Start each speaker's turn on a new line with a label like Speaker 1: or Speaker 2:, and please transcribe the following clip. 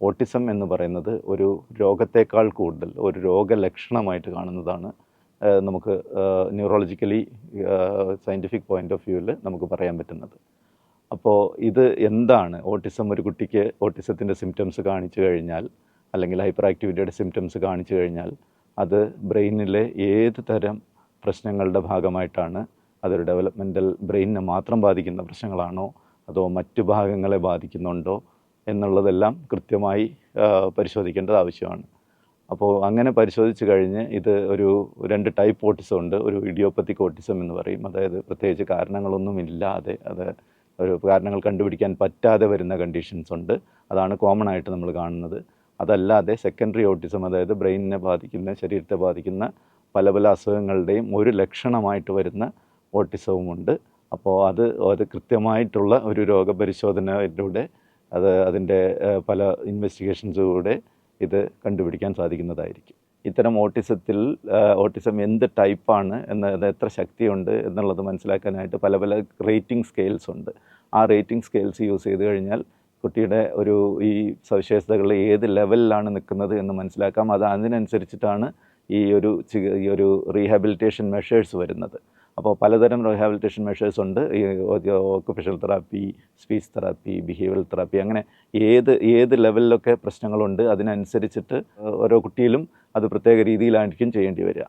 Speaker 1: Autism എന്ന് പറയുന്നത് ഒരു രോഗത്തേക്കാൾ കൂടുതൽ ഒരു രോഗലക്ഷണമായിട്ട് കാണുന്നതാണ്. നമുക്ക് ന്യൂറോളജിക്കലി സയന്റിഫിക് പോയിന്റ് ഓഫ് വ്യൂവിൽ നമുക്ക് പറയാൻ പറ്റുന്നത്. അപ്പോൾ ഇത് എന്താണ്? ഓട്ടിസം ഒരു കുട്ടിക്ക് ഓട്ടിസത്തിന്റെ സിംറ്റംസ് കാണിച്ചു കഴിഞ്ഞാൽ അല്ലെങ്കിൽ ഹൈപ്പർ ആക്ടിവിറ്റിയുടെ സിംറ്റംസ് കാണിച്ചു കഴിഞ്ഞാൽ അത് ബ്രെയിനിലെ ഏത് തരം പ്രശ്നങ്ങളുടെ ഭാഗമായിട്ടാണ് അതൊരു ഡെവലപ്മെന്റൽ ബ്രെയിനിനെ മാത്രം ബാധിക്കുന്ന പ്രശ്നങ്ങളാണോ അതോ മറ്റു ഭാഗങ്ങളെ ബാധിക്കുന്നുണ്ടോ എന്നുള്ളതെല്ലാം കൃത്യമായി പരിശോധിക്കേണ്ടത് ആവശ്യമാണ്. അപ്പോൾ അങ്ങനെ പരിശോധിച്ച് കഴിഞ്ഞ് ഇത് ഒരു രണ്ട് ടൈപ്പ് ഓട്ടിസം ഉണ്ട്. ഒരു ഇഡിയോപ്പത്തിക് ഓട്ടിസം എന്ന് പറയും. അതായത് പ്രത്യേകിച്ച് കാരണങ്ങളൊന്നും ഇല്ലാതെ അത് ഒരു കാരണങ്ങൾ കണ്ടുപിടിക്കാൻ പറ്റാതെ വരുന്ന കണ്ടീഷൻസ് ഉണ്ട്. അതാണ് കോമൺ ആയിട്ട് നമ്മൾ കാണുന്നത്. അതല്ലാതെ സെക്കൻഡറി ഓട്ടിസം അതായത് ബ്രെയിനിനെ ബാധിക്കുന്ന ശരീരത്തെ ബാധിക്കുന്ന പല പല അസുഖങ്ങളുടെയും ഒരു ലക്ഷണമായിട്ട് വരുന്ന ഓട്ടിസവുമുണ്ട്. അപ്പോൾ അത് അത് കൃത്യമായിട്ടുള്ള ഒരു രോഗപരിശോധനയിലൂടെ അത് അതിന്റെ പല ഇൻവെസ്റ്റിഗേഷൻസിലൂടെ ഇത് കണ്ടുപിടിക്കാൻ സാധിക്കുന്നതായിരിക്കും. ഇത്തരം ഓട്ടിസത്തിൽ ഓട്ടിസം എന്ത് ടൈപ്പാണ് എന്ന് അത് എത്ര ശക്തിയുണ്ട് എന്നുള്ളത് മനസ്സിലാക്കാനായിട്ട് പല പല റേറ്റിംഗ് സ്കെയിൽസ് ഉണ്ട്. ആ റേറ്റിംഗ് സ്കെയിൽസ് യൂസ് ചെയ്ത് കഴിഞ്ഞാൽ കുട്ടിയുടെ ഒരു ഈ സവിശേഷതകൾ ഏത് ലെവലിലാണ് നിൽക്കുന്നത് എന്ന് മനസ്സിലാക്കാം. അത് അതിനനുസരിച്ചിട്ടാണ് ഈ ഒരു ഈ ഒരു റീഹാബിലിറ്റേഷൻ മെഷേഴ്സ് വരുന്നത്. അപ്പോൾ പലതരം റീഹാബിലിറ്റേഷൻ മെഷേഴ്സ് ഉണ്ട്. ഈ occupational therapy speech therapy behavioural therapy അങ്ങനെ ഏത് ഏത് ലെവലിലൊക്കെ പ്രശ്നങ്ങളുണ്ട് അതിനനുസരിച്ചിട്ട് ഓരോ കുട്ടിയിലും അത് പ്രത്യേക രീതിയിലായിരിക്കും ചെയ്യേണ്ടി വരിക.